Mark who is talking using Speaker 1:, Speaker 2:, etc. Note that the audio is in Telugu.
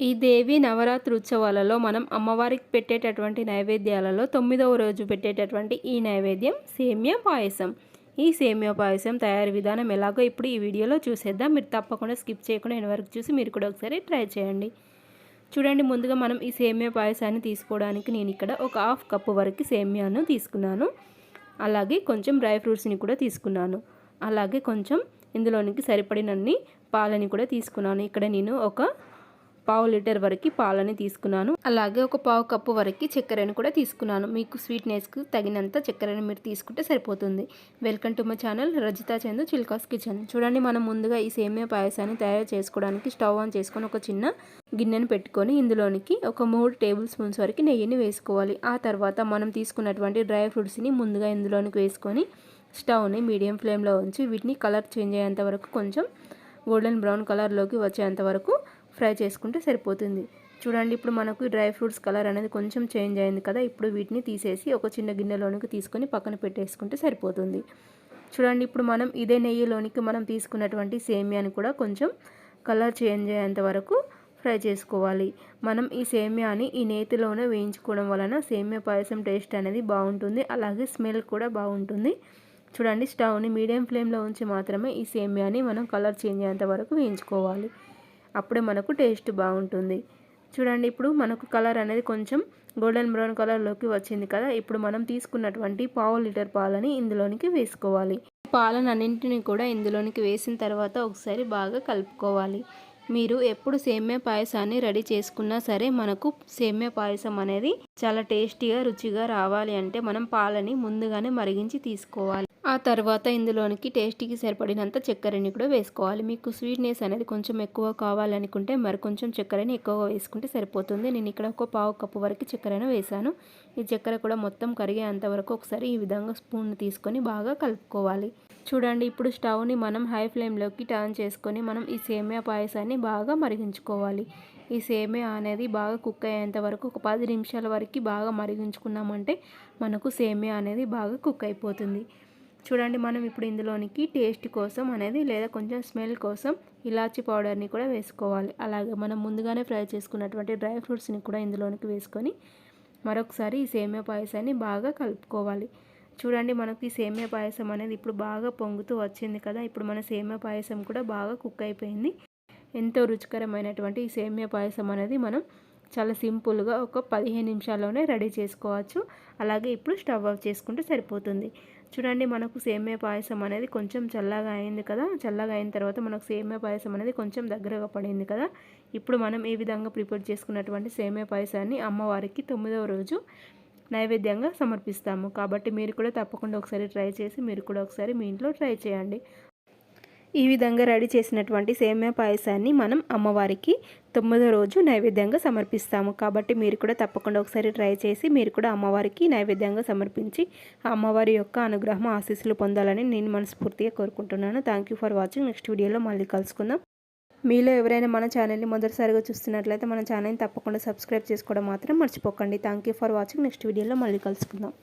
Speaker 1: ఈ దేవి నవరాత్రి ఉత్సవాలలో మనం అమ్మవారికి పెట్టేటటువంటి నైవేద్యాలలో తొమ్మిదవ రోజు పెట్టేటటువంటి ఈ నైవేద్యం సేమ్యా పాయసం. ఈ సేమియా పాయసం తయారీ విధానం ఎలాగో ఇప్పుడు ఈ వీడియోలో చూసేద్దాం. మీరు తప్పకుండా స్కిప్ చేయకుండా నేను వరకు చూసి మీరు కూడా ఒకసారి ట్రై చేయండి. చూడండి ముందుగా మనం ఈ సేమియా పాయసాన్ని తీసుకోవడానికి నేను ఇక్కడ ఒక హాఫ్ కప్పు వరకు సేమియాను తీసుకున్నాను. అలాగే కొంచెం డ్రై ఫ్రూట్స్ని కూడా తీసుకున్నాను. అలాగే కొంచెం ఇందులోనికి సరిపడినన్ని పాలని కూడా తీసుకున్నాను. ఇక్కడ నేను ఒక పావు లీటర్ వరకు పాలని తీసుకున్నాను. అలాగే ఒక పావు కప్పు వరకు చక్కెరను కూడా తీసుకున్నాను. మీకు స్వీట్నెస్కు తగినంత చక్కెరను మీరు తీసుకుంటే సరిపోతుంది. Welcome to my channel Rajitha Chandu Chilkas kitchen. చూడండి మనం ముందుగా ఈ సేమియా పాయసాన్ని తయారు చేసుకోవడానికి స్టవ్ ఆన్ చేసుకొని ఒక చిన్న గిన్నెను పెట్టుకొని ఇందులోనికి ఒక మూడు టేబుల్ స్పూన్స్ వరకు నెయ్యిని వేసుకోవాలి. ఆ తర్వాత మనం తీసుకున్నటువంటి డ్రై ఫ్రూట్స్ని ముందుగా ఇందులోనికి వేసుకొని స్టవ్ని మీడియం ఫ్లేమ్లో ఉంచి వీటిని కలర్ చేంజ్ అయ్యేంత వరకు కొంచెం గోల్డెన్ బ్రౌన్ కలర్లోకి వచ్చేంత వరకు ఫ్రై చేసుకుంటే సరిపోతుంది. చూడండి ఇప్పుడు మనకు డ్రై ఫ్రూట్స్ కలర్ అనేది కొంచెం చేంజ్ అయింది కదా. ఇప్పుడు వీటిని తీసేసి ఒక చిన్న గిన్నెలోనికి తీసుకొని పక్కన పెట్టేసుకుంటే సరిపోతుంది. చూడండి ఇప్పుడు మనం ఇదే నెయ్యిలోనికి మనం తీసుకున్నటువంటి సేమియాని కూడా కొంచెం కలర్ చేంజ్ అయ్యేంత వరకు ఫ్రై చేసుకోవాలి. మనం ఈ సేమియాని ఈ నేతిలోనే వేయించుకోవడం వలన సేమియా పాయసం టేస్ట్ అనేది బాగుంటుంది. అలాగే స్మెల్ కూడా బాగుంటుంది. చూడండి స్టవ్ని మీడియం ఫ్లేమ్లో ఉంచి మాత్రమే ఈ సేమియాని మనం కలర్ చేంజ్ అయ్యేంత వరకు వేయించుకోవాలి. అప్పుడే మనకు టేస్ట్ బాగుంటుంది. చూడండి ఇప్పుడు మనకు కలర్ అనేది కొంచెం గోల్డెన్ బ్రౌన్ కలర్లోకి వచ్చింది కదా ఇప్పుడు మనం తీసుకున్నటువంటి పావు లీటర్ పాలని ఇందులోనికి వేసుకోవాలి. పాలను అన్నింటినీ కూడా ఇందులోనికి వేసిన తర్వాత ఒకసారి బాగా కలుపుకోవాలి. మీరు ఎప్పుడు సేమ్యా పాయసాన్ని రెడీ చేసుకున్నా సరే మనకు సేమ్యా పాయసం అనేది చాలా టేస్టీగా రుచిగా రావాలి అంటే మనం పాలని ముందుగానే మరిగించి తీసుకోవాలి. ఆ తర్వాత ఇందులోనికి టేస్టీకి సరిపడినంత చక్కెరని కూడా వేసుకోవాలి. మీకు స్వీట్నెస్ అనేది కొంచెం ఎక్కువ కావాలనుకుంటే మరి కొంచెం చక్కెరని ఎక్కువగా వేసుకుంటే సరిపోతుంది. నేను ఇక్కడ ఒక పావు కప్పు వరకు చక్కెరను వేసాను. ఈ చక్కెర కూడా మొత్తం కరిగేంత వరకు ఒకసారి ఈ విధంగా స్పూన్ తీసుకొని బాగా కలుపుకోవాలి. చూడండి ఇప్పుడు స్టవ్ని మనం హై ఫ్లేమ్లోకి టర్న్ చేసుకొని మనం ఈ సేమియా పాయసాన్ని బాగా మరిగించుకోవాలి. ఈ సేమియా అనేది బాగా కుక్ అయ్యేంత వరకు ఒక పది నిమిషాల వరకు బాగా మరిగించుకున్నామంటే మనకు సేమియా అనేది బాగా కుక్ అయిపోతుంది. చూడండి మనం ఇప్పుడు ఇందులోనికి టేస్ట్ కోసం అనేది లేదా కొంచెం స్మెల్ కోసం ఇలాచి పౌడర్ని కూడా వేసుకోవాలి. అలాగే మనం ముందుగానే ఫ్రై చేసుకున్నటువంటి డ్రై ఫ్రూట్స్ని కూడా ఇందులోనికి వేసుకొని మరొకసారి ఈ సేమియా పాయసాన్ని బాగా కలుపుకోవాలి. చూడండి మనకు ఈ సేమియా పాయసం అనేది ఇప్పుడు బాగా పొంగుతూ వచ్చింది కదా ఇప్పుడు మన సేమియా పాయసం కూడా బాగా కుక్ అయిపోయింది. ఎంతో రుచికరమైనటువంటి ఈ సేమియా పాయసం అనేది మనం చాలా సింపుల్గా ఒక పదిహేను నిమిషాల్లోనే రెడీ చేసుకోవచ్చు. అలాగే ఇప్పుడు స్టవ్ ఆఫ్ చేసుకుంటే సరిపోతుంది. చూడండి మనకు సేమియా పాయసం అనేది కొంచెం చల్లగా అయింది కదా? చల్లగా అయిన తర్వాత మనకు సేమియా పాయసం అనేది కొంచెం దగ్గరగా పడింది కదా? ఇప్పుడు మనం ఈ విధంగా ప్రిపేర్ చేసుకున్నటువంటి సేమియా పాయసాన్ని అమ్మవారికి తొమ్మిదవ రోజు నైవేద్యంగా సమర్పిస్తాము. కాబట్టి మీరు కూడా తప్పకుండా ఒకసారి ట్రై చేసి మీరు కూడా ఒకసారి మీ ఇంట్లో ట్రై చేయండి. ఈ విధంగా రెడీ చేసినటువంటి సేమ్యా పాయసాన్ని మనం అమ్మవారికి తొమ్మిదో రోజు నైవేద్యంగా సమర్పిస్తాము. కాబట్టి మీరు కూడా తప్పకుండా ఒకసారి ట్రై చేసి మీరు కూడా అమ్మవారికి నైవేద్యంగా సమర్పించి అమ్మవారి యొక్క అనుగ్రహం ఆశీస్సులు పొందాలని నేను మనస్ఫూర్తిగా కోరుకుంటున్నాను. థ్యాంక్ ఫర్ వాచింగ్ నెక్స్ట్ వీడియోలో మళ్ళీ కలుసుకుందాం. మీలో ఎవరైనా మన ఛానల్ని మొదటిసారిగా చూస్తున్నట్లయితే మన ఛానల్ని తప్పకుండా సబ్స్క్రైబ్ చేసుకోవడం మాత్రం మర్చిపోకండి. థ్యాంక్ ఫర్ వాచింగ్ నెక్స్ట్ వీడియోలో మళ్ళీ కలుసుకుందాం.